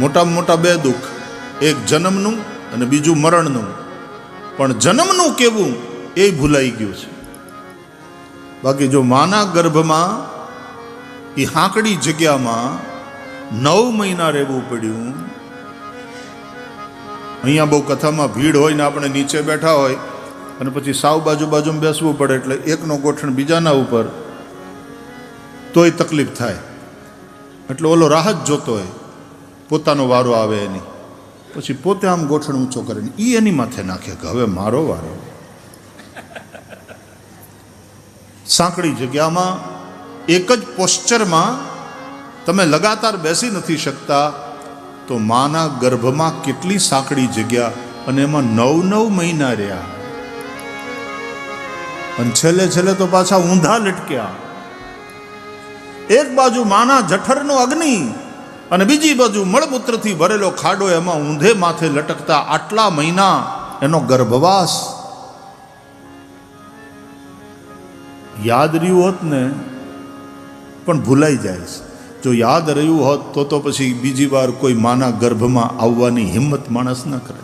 મોટામાં મોટા બે દુઃખ. એક જન્મનું અને બીજું મરણનું. પણ જન્મનું કેવું એ ભૂલાઈ ગયું છે. બાકી જો માના ગર્ભમાં એ હાંકડી જગ્યામાં નવ મહિના રહેવું પડ્યું, અહીંયા બહુ કથામાં ભીડ હોય ને આપણે નીચે બેઠા હોય, અને પછી સાવ બાજુ બાજુમાં બેસવું પડે એટલે એકનો ગોઠણ બીજાના ઉપર, તોય તકલીફ થાય. એટલે ઓલો રાહત જોતો હોય. પોતાનો વારો આવે એની. પછી પોતે આમ ગોઠણ ઊંચો કરે એ એની માથે નાખે કે હવે મારો વારો. સાંકડી જગ્યામાં એક જ પોસ્ચરમાં તમે લગાતાર બેસી નથી શકતા તો માના ગર્ભમાં કેટલી સાંકડી જગ્યા અને એમાં નવ નવ મહિના રહ્યા. અને છેલ્લે છેલ્લે તો પાછા ઊંધા લટક્યા. એક બાજુ માના જઠરનો અગ્નિ અને બીજી બાજુ મળમૂત્રથી ભરેલો ખાડો એમાં ઊંધે માથે લટકતા આટલા મહિના એનો ગર્ભવાસ. યાદ રહ્યું હોત ને, પણ ભૂલાઈ જાય છે. જો યાદ રહ્યું હોત તો તો પછી બીજી વાર કોઈ માના ગર્ભમાં આવવાની હિંમત માણસ ન કરે.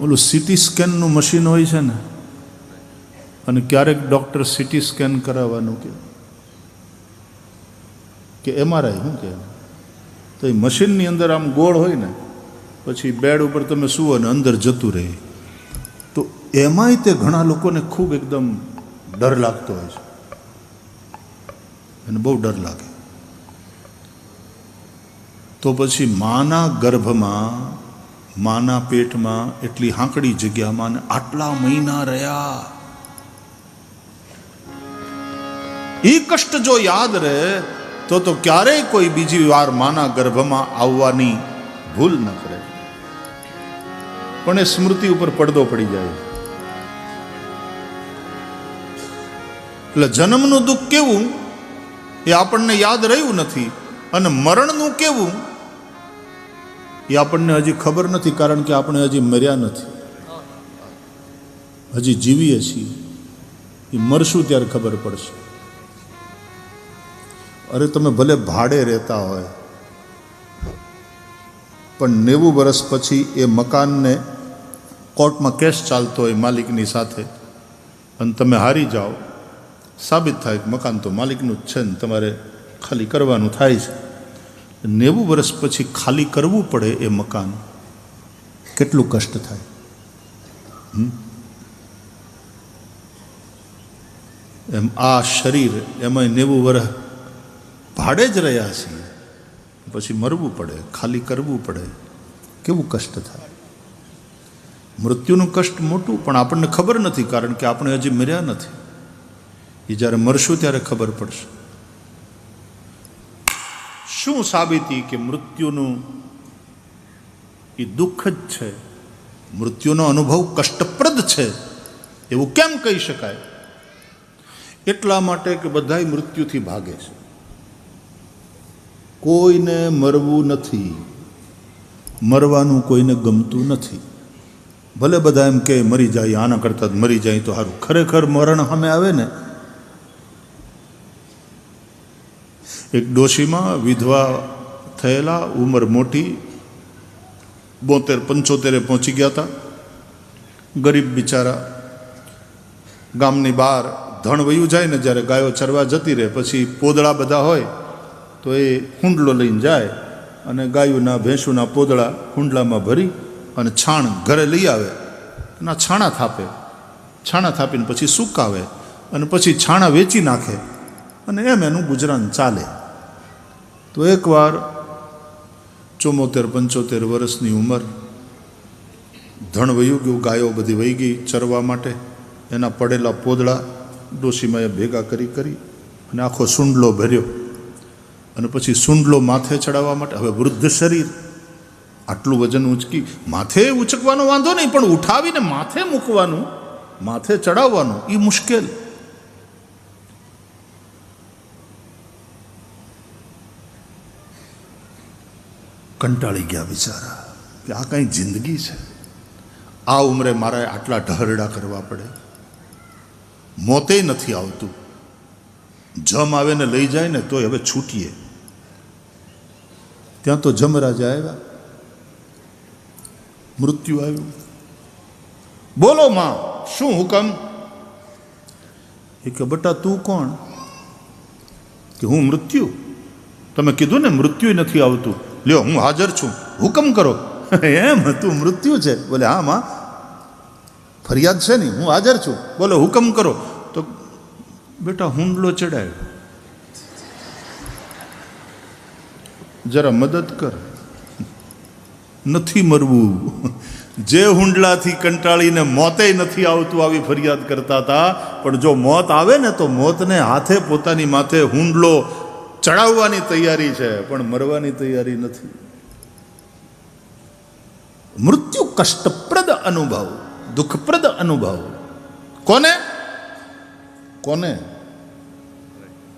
ઓલું સિટી સ્કેનનું મશીન હોય છે ને અને ક્યારેક ડૉક્ટર સીટી સ્કેન કરાવવાનું કે કે એમઆરઆઈ શું કે તો એ મશીનની અંદર આમ ગોળ હોય ને, પછી બેડ ઉપર તમે સુવો ને અંદર જતું રહે. તો એમાંય તે ઘણા લોકોને ખૂબ એકદમ ડર લાગતો હોય છે. એને બહુ ડર લાગે. તો પછી માના ગર્ભમાં, માના પેટમાં, એટલી હાંકડી જગ્યામાં ને આટલા મહિના રહ્યા. એ કષ્ટ જો યાદ રહે, તો તો ક્યારેય કોઈ બીજી વાર માના ગર્ભમાં આવવાની ભૂલ ન કરે. પણ એ સ્મૃતિ ઉપર પડદો પડી જાય. એટલે જન્મનું દુઃખ કેવું? એ આપણને યાદ રહ્યું નથી. અને મરણનું કેવું? એ આપણને હજી ખબર નથી, કારણ કે આપણે હજી મર્યા નથી. હજી જીવીએ છીએ. એ મરશું ત્યારે ખબર પડશે. અરે તમે ભલે ભાડે રહેતા હોય, પણ નેવું વર્ષ પછી એ મકાનને કોર્ટમાં કેસ ચાલતો હોય માલિકની સાથે, અને તમે હારી જાઓ, સાબિત થાય કે મકાન તો માલિકનું જ છે ને, તમારે ખાલી કરવાનું થાય છે. નેવું વર્ષ પછી ખાલી કરવું પડે એ મકાન. કેટલું કષ્ટ થાય. એમ આ શરીર એમાં નેવું વર્ષ ભાડે જ રહ્યા છીએ. પછી મરવું પડે, ખાલી કરવું પડે. કેવું કષ્ટ થાય? મૃત્યુનું કષ્ટ મોટું, પણ આપણને ખબર નથી કારણ કે આપણે હજી મર્યા નથી. એ જ્યારે મરશું ત્યારે ખબર પડશે. શું સાબિતી કે મૃત્યુનું એ દુઃખ જ છે? મૃત્યુનો અનુભવ કષ્ટપ્રદ છે? એવું કેમ કહી શકાય? એટલા માટે કે બધાય મૃત્યુથી ભાગે છે. કોઈને મરવું નથી. મરવાનું કોઈને ગમતું નથી. ભલે બધા એમ કે મરી જાય, આના કરતાં મરી જાય તો સારું ખરેખર મરણ સામે આવે ને. એક ડોશીમાં વિધવા થયેલા, ઉંમર મોટી, બોતેર, પંચોતેરે પહોંચી ગયા હતા. ગરીબ બિચારા. ગામની બહાર ધણ વયું જાય ને, જ્યારે ગાયો ચરવા જતી રહે, પછી પોદળા બધા હોય તો એ હુંડલો લઈને જાય અને ગાયુંના, ભેંસુના પોદળા હુંડલામાં ભરી અને છાણ ઘરે લઈ આવે એના છાણા થાપે. છાણા થાપીને પછી સુકાવે અને પછી છાણા વેચી નાખે અને એમ એનું ગુજરાન ચાલે. તો એકવાર ચોમોતેર પંચોતેર વર્ષની ઉંમર ધણ વયું ગયું, ગાયો બધી વહી ગઈ ચરવા માટે. એના પડેલા પોદળા ડોશીમાએ ભેગા કરી કરી અને આખો સૂંડલો ભર્યો. અને પછી સુંડલો માથે ચડાવવા માટે. હવે વૃદ્ધ શરીર, આટલું વજન ઉંચકી, માથે ઉચકવાનો વાંધો નહીં, પણ ઉઠાવીને માથે મૂકવાનું, માથે ચડાવવાનું એ મુશ્કેલ. કંટાળી ગયા બિચારા કે આ કાંઈ જિંદગી છે. આ ઉંમરે મારે આટલા ઢહરડા કરવા પડે. મોતે નથી આવતું. જમ આવે ને લઈ જાય ને તોય હવે છૂટીએ. ત્યાં તો જમરાજા આવ્યા. મૃત્યુ આવ્યું. બોલો માં, શું હુકમ? એ કે, બટા, તું કોણ? કે, હું મૃત્યુ. તમે કીધું ને, મૃત્યુ નથી આવતું. લ્યો, હું હાજર છું. હુકમ કરો. એમ તું મૃત્યુ છે. બોલે, હા, માં. ફરિયાદ છે ને, હું હાજર છું. બોલો, હુકમ કરો. તો, બેટા હુંડલો ચડાયો. જરા મદદ કર. નથી મરવું. જે હુંડલાથી કંટાળીને મોતે નથી આવતું આવી ફરિયાદ કરતા હતા, પણ જો મોત આવે ને તો મોતને હાથે પોતાની માથે હુંડલો ચડાવવાની તૈયારી છે, પણ મરવાની તૈયારી નથી. મૃત્યુ કષ્ટપ્રદ અનુભવ, દુઃખપ્રદ અનુભવ. કોને? કોને?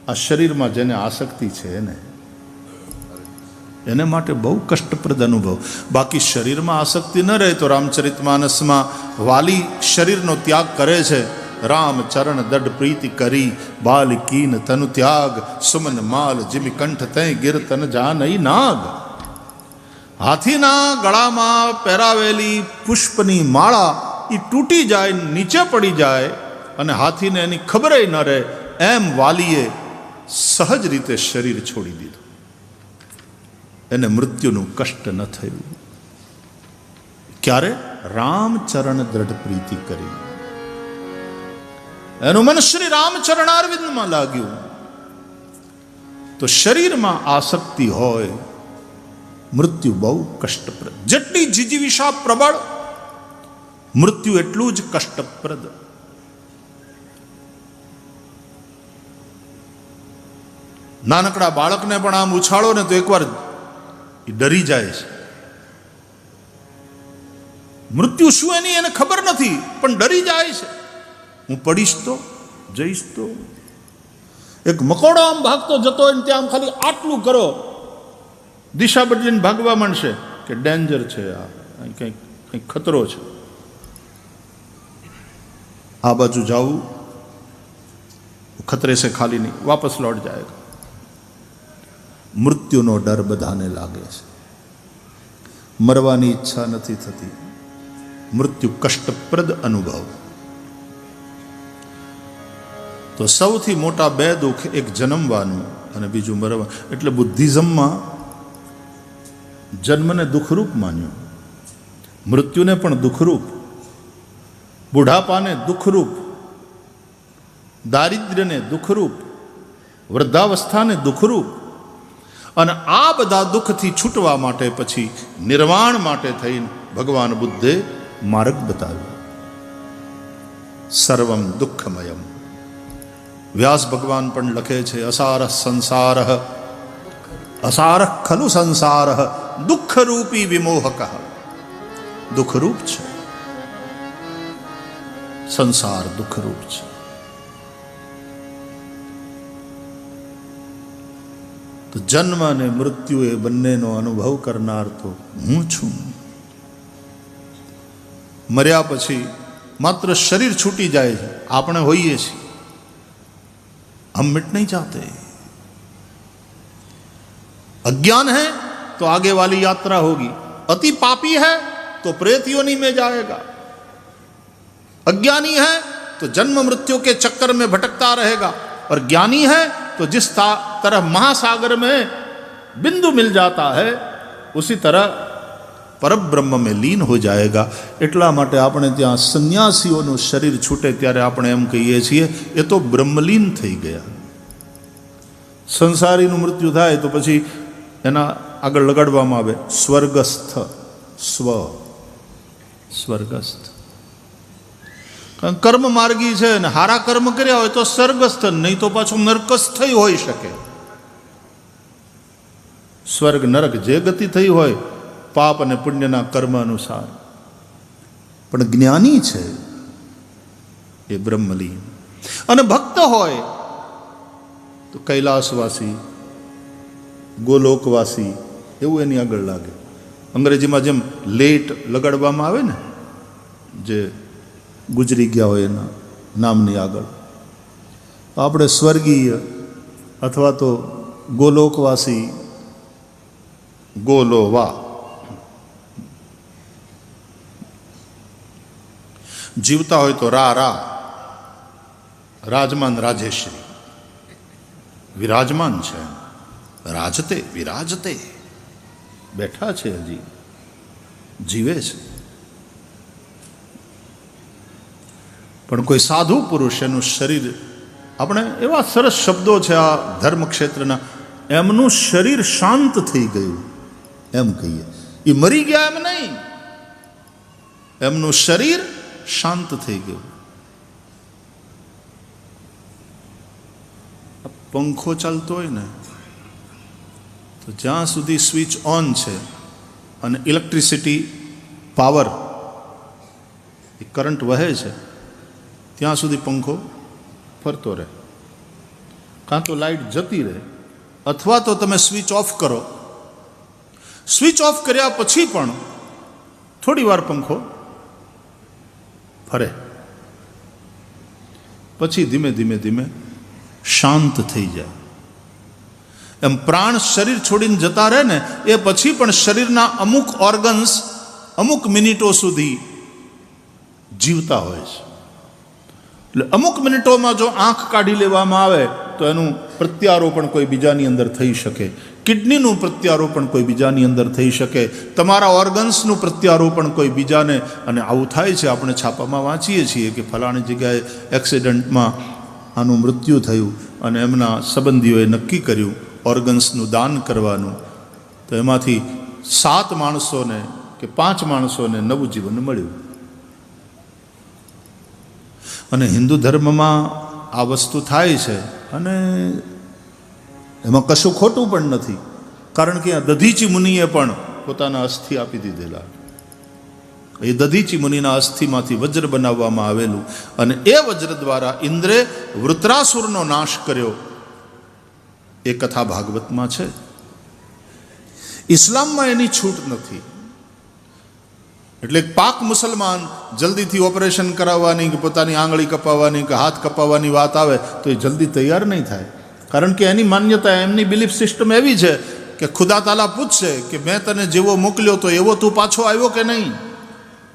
આ શરીરમાં જેને આસક્તિ છે એને. એને માટે બહુ કષ્ટપ્રદ અનુભવ. બાકી શરીરમાં આસક્તિ ન રહે તો રામચરિત માનસમાં વાલી શરીરનો ત્યાગ કરે છે. રામ ચરણ દડ પ્રીતિ કરી બાલ કીન તનુ ત્યાગ, સુમન માલ જીમી કંઠ તય ગીર તન જાન નહીં નાગ હાથીના ગળામાં પહેરાવેલી પુષ્પની માળા એ તૂટી જાય, નીચે પડી જાય અને હાથીને એની ખબર ન રહે. એમ વાલીએ સહજ રીતે શરીર છોડી દીધું. એને મૃત્યુનું કષ્ટ ન થયું. ક્યારે? રામચરણ દ્રઢ પ્રીતિ કરી. એનું મન શ્રી રામચરણારવિંદમાં લાગ્યું. તો શરીરમાં આસક્તિ હોય, મૃત્યુ બહુ કષ્ટપ્રદ. જેટલી જીજીવિષા પ્રબળ, મૃત્યુ એટલું જ કષ્ટપ્રદ. નાનકડા બાળકને પણ આમ ઉછાળો ને તો એકવાર એ ડરી જાય છે. મૃત્યુ શું એની એને ખબર નથી, પણ ડરી જાય છે. હું પડીશ તો, જઈશ તો. એક મકોડો આમ ભાગતો જતો હોય ને ત્યાં આમ ખાલી આટલું કરો. દિશા બદલીને ભાગવા માંડશે કે ડેન્જર છે આ કંઈક કંઈક ખતરો છે. આ બાજુ જાવું ખતરે છે ખાલી નહીં, વાપસ લોટ જાય. મૃત્યુનો ડર બધાને લાગે છે. મરવાની ઈચ્છા નથી થતી. મૃત્યુ કષ્ટપ્રદ અનુભવ. તો સૌથી મોટા બે દુઃખ, એક જન્મવાનું અને બીજું મરવાનું એટલે બુદ્ધિઝમમાં જન્મને દુઃખરૂપ માન્યું. મૃત્યુને પણ દુઃખરૂપ. બુઢાપાને દુઃખરૂપ. દારિદ્ર્યને દુઃખરૂપ. વૃદ્ધાવસ્થાને દુઃખરૂપ. અને આ બધા દુઃખથી છૂટવા માટે પછી નિર્વાણ માટે થઈને ભગવાન બુદ્ધે માર્ગ બતાવ્યો. સર્વમ દુઃખમયમ. વ્યાસ ભગવાન પણ લખે છે, અસાર સંસાર. અસાર ખલુ સંસાર. દુઃખરૂપી વિમોહક. દુઃખરૂપ છે. સંસાર દુઃખરૂપ છે. તો જન્મ અને મૃત્યુ એ બંનેનો અનુભવ કરનાર તો હું છું મર્યા પછી માત્ર શરીર છૂટી જાય છે આપણે હોઈએ છીએ हम मिट नहीं चाहते अज्ञान है तो आगे वाली यात्रा होगी अति पापी है तो प्रेत योनि में जाएगा अज्ञानी है तो जन्म मृत्यु के चक्कर में भटकता रहेगा और ज्ञानी है तो जिस ता- तरह महासागर में बिंदु मिल जाता है उसी तरह પરબ્રહ્મ મેં લીન હો જાયગા એટલા માટે આપણે ત્યાં સંન્યાસીઓનું શરીર છૂટે ત્યારે આપણે એમ કહીએ છીએ એ તો બ્રહ્મલીન થઈ ગયા સંસારીનું મૃત્યુ થાય તો પછી એના આગળ લગાડવામાં આવે સ્વર્ગસ્થ સ્વ સ્વર્ગસ્થ કારણ કર્મ માર્ગી છે અને હારા કર્મ કર્યા હોય તો સ્વર્ગસ્થ, નહીં તો પાછું નરકસ્થ હોઈ શકે. સ્વર્ગ નરક જે ગતિ થઈ હોય, પાપ અને પુણ્યના કર્મ અનુસાર. પણ જ્ઞાની છે એ બ્રહ્મલીન. અને ભક્ત હોય તો કૈલાસવાસી, ગોલોકવાસી, એવું એની આગળ લાગે. અંગ્રેજીમાં જેમ લેટ લગાડવામાં આવે ને, જે ગુજરી ગયા હોય એના નામની આગળ. આપણે સ્વર્ગીય અથવા તો ગોલોકવાસી ગોલોવા. જીવતા હોય તો રા રા, રાજમાન રાજેશ્રી. વિરાજમાન છે. રાજતે વિરાજતે. બેઠા છે હજી. જીવે છે. પણ કોઈ સાધુ પુરુષ એનું શરીર, આપણે એવા સરસ શબ્દો છે આ ધર્મ ક્ષેત્રના એમનું શરીર શાંત થઈ ગયું, એમ કહીએ. એ મરી ગયા એમ નહીં. એમનું શરીર શાંત થઈ ગયું. પંખો ચાલતો હોય ને, તો જ્યાં સુધી સ્વિચ ઓન છે અને ઇલેક્ટ્રિસિટી, પાવર, એ કરંટ વહે છે ત્યાં સુધી પંખો ફરતો રહે. કાં તો લાઈટ જતી રહે, અથવા તો તમે સ્વિચ ઓફ કરો. સ્વિચ ઓફ કર્યા પછી પણ થોડી વાર પંખો ફરે. પછી ધીમે ધીમે ધીમે શાંત થઈ જાય. એમ પ્રાણ શરીર છોડીને જતા રહે ને, એ પછી પણ શરીરના અમુક ઓર્ગન્સ અમુક મિનિટો સુધી જીવતા હોય છે. એટલે અમુક મિનિટોમાં જો આંખ કાઢી લેવામાં આવે, તો એનું પ્રત્યારોપણ કોઈ બીજાની અંદર થઈ શકે. કિડનીનું પ્રત્યારોપણ કોઈ બીજાની અંદર થઈ શકે. તમારા ઓર્ગન્સનું પ્રત્યારોપણ કોઈ બીજાને, અને આવું થાય છે, આપણે છાપામાં વાંચીએ છીએ કે ફલાણી જગ્યાએ એક્સિડન્ટમાં આનું મૃત્યુ થયું, અને એમના સંબંધીઓએ નક્કી કર્યું ઓર્ગન્સનું દાન કરવાનું. તો એમાંથી સાત માણસોને કે પાંચ માણસોને નવું જીવન મળ્યું. અને હિન્દુ ધર્મમાં આ વસ્તુ થાય છે. અને એમાં કશું ખોટું પણ નથી. કારણ કે આ દધીચી મુનિએ પણ પોતાના અસ્થિ આપી દીધેલા. એ દધીચી મુનિના અસ્થિમાંથી વજ્ર બનાવવામાં આવેલું. અને એ વજ્ર દ્વારા ઇન્દ્રે વૃત્રાસુરનો નાશ કર્યો. એ કથા ભાગવતમાં છે. ઇસ્લામમાં એની છૂટ નથી. એટલે એક પાક મુસલમાન જલ્દીથી ઓપરેશન કરાવવાની કે પોતાની આંગળી કપાવવાની કે હાથ કપાવવાની વાત આવે તો એ જલ્દી તૈયાર નહીં થાય કારણ કે એની માન્યતા એમની બિલીફ સિસ્ટમ એવી છે કે ખુદા તાલા પૂછશે કે મેં તને જેવો મોકલ્યો તો એવો તું પાછો આવ્યો કે નહીં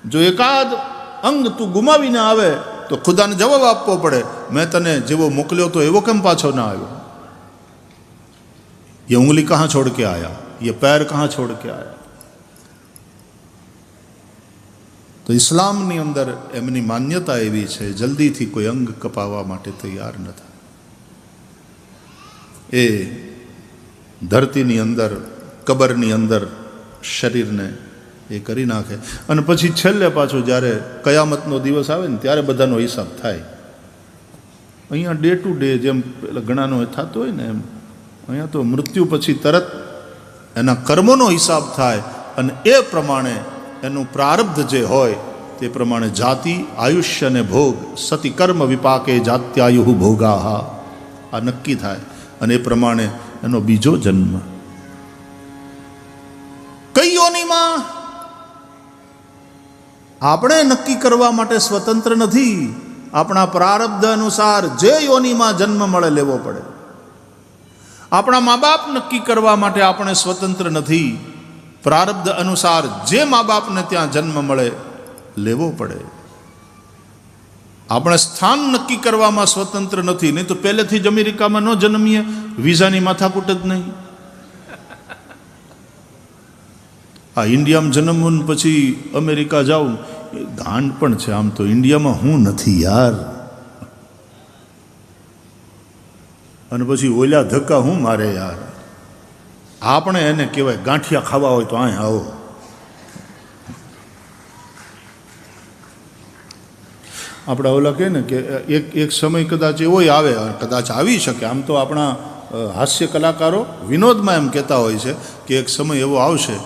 જો એકાદ અંગ તું ગુમાવીને આવે તો ખુદાને જવાબ આપવો પડે મેં તને જેવો મોકલ્યો તો એવો કેમ પાછો ના આવ્યો ये उंगली कहाँ छोड़ के आया ये पैर कहाँ छोड़ के आया તો ઇસ્લામની અંદર એમની માન્યતા એવી છે, જલ્દીથી કોઈ અંગ કપાવવા માટે તૈયાર ન થાય. એ ધરતીની અંદર, કબરની અંદર શરીરને એ કરી નાખે. અને પછી છેલ્લે પાછું જ્યારે કયામતનો દિવસ આવે ને, ત્યારે બધાનો હિસાબ થાય. અહીંયા ડે ટુ ડે જેમ પેલા ઘણાનો થતો હોય ને એમ, અહીંયા તો મૃત્યુ પછી તરત એના કર્મોનો હિસાબ થાય અને એ પ્રમાણે એનું પ્રારબ્ધ જે હોય તે પ્રમાણે જાતિ, આયુષ્ય અને ભોગ સતી કર્મ વિપાકે જાત્યાયુ ભોગાહા. આ નક્કી થાય અને એ પ્રમાણે એનો બીજો જન્મ. કઈ આપણે નક્કી કરવા માટે સ્વતંત્ર નથી. આપણા પ્રારબ્ધ અનુસાર જે યોનિમાં જન્મ મળે લેવો પડે. આપણા મા બાપ નક્કી કરવા માટે આપણે સ્વતંત્ર નથી. પ્રારબ્ધ અનુસાર જે મા બાપને ત્યાં જન્મ મળે, લેવો પડે. આપણે સ્થાન નક્કી કરવામાં સ્વતંત્ર નથી, નહીં તો પહેલેથી જ અમેરિકામાં ન જન્મીએ, વિઝાની માથાકૂટ જ નહીં. આ ઇન્ડિયામાં જન્મવું પછી અમેરિકા જાઉં, એ ગાંડ પણ છે આમ તો ઇન્ડિયામાં હું નથી યાર. અને પછી ઓલા ધક્કા હું મારે યાર. આપણે એને કહેવાય ગાંઠિયા ખાવા હોય તો અહીં આવો. આપણે ઓલા કહે ને કે એક એક સમય કદાચ એવો આવે, કદાચ આવી શકે. આમ તો આપણા હાસ્ય કલાકારો વિનોદમાં એમ કહેતા હોય છે કે એક સમય એવો આવશે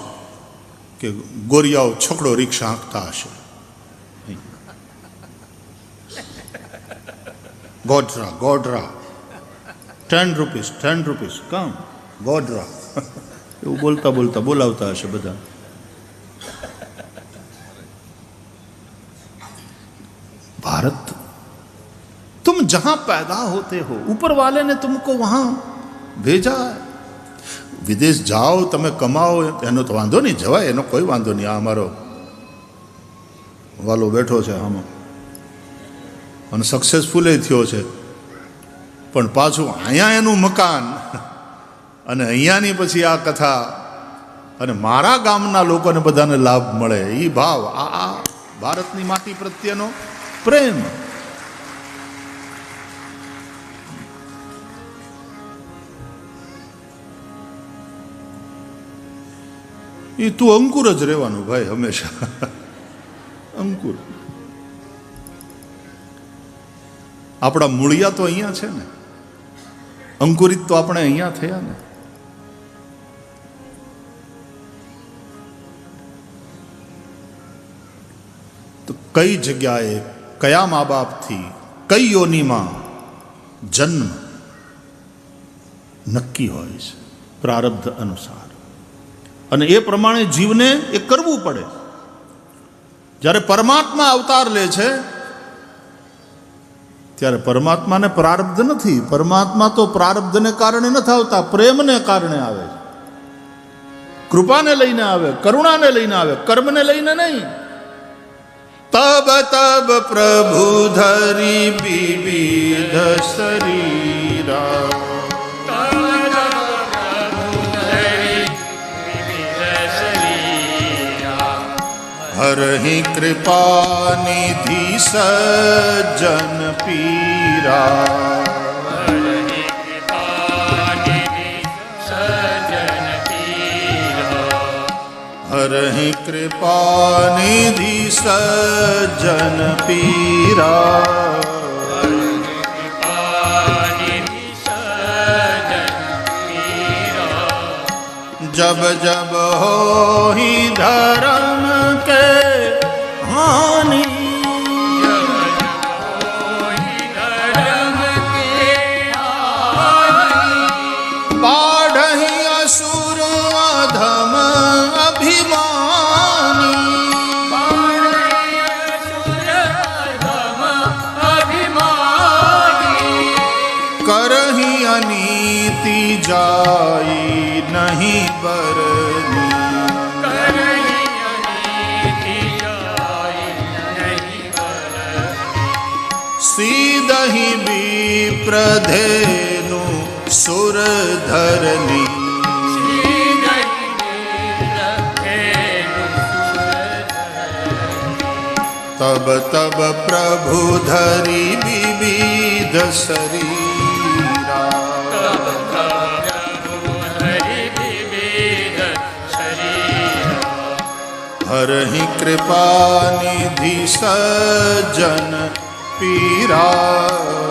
કે ગોરિયાઓ છકડો રિક્ષા હાંકતા હશે. Godhra Godhra ten rupees ten rupees કામ ગોડરા એવું બોલતા બોલતા બોલાવતા હશે બધા भारत तुम जहां पैदा होते हो ऊपर वाले ने तुमको वहां ભેજા વિદેશ જાઓ તમે કમાઓ એનો તો વાંધો નહીં જવાય એનો કોઈ વાંધો નહીં આ અમારો વાલો બેઠો છે આમાં અને સક્સેસફુલ થયો છે પણ પાછું અહીંયા એનું મકાન અને અહીંયાની પછી આ કથા. અને મારા ગામના લોકોને બધાને લાભ મળે. એ ભાવ, આ ભારતની માટી પ્રત્યેનો પ્રેમ. એ તું અંકુર જ રહેવાનું ભાઈ હંમેશા. અંકુર. આપણા મૂળિયા તો અહીંયા છે ને. અંકુરિત તો આપણે અહીંયા થયા ને. કઈ જગ્યાએ કયા મા બાપથી, કઈ યોનિમાં જન્મ નક્કી હોય છે? પ્રારબ્ધ અનુસાર. અને એ પ્રમાણે જીવને એ કરવું પડે. જ્યારે પરમાત્મા અવતાર લે છે, ત્યારે પરમાત્માને પ્રારબ્ધ નથી. પરમાત્મા તો પ્રારબ્ધને કારણે નથી આવતા, પ્રેમને કારણે આવે છે. કૃપાને લઈને આવે, કરુણાને લઈને આવે, કર્મને લઈને નહીં. તબ તબ પ્રભુ ધરી વિવિધ શરીરા હરહિ કૃપા નિધિ સજ્જન પીરા करहि कृपा निधि सज्जन पीरा जब जब हो ही धर्म के हानि ધેનુ સુર ધરની તબ તબ પ્રભુ ધરી વિવિધ શરીરા હરહિ કૃપા નિધિ સજન પીરા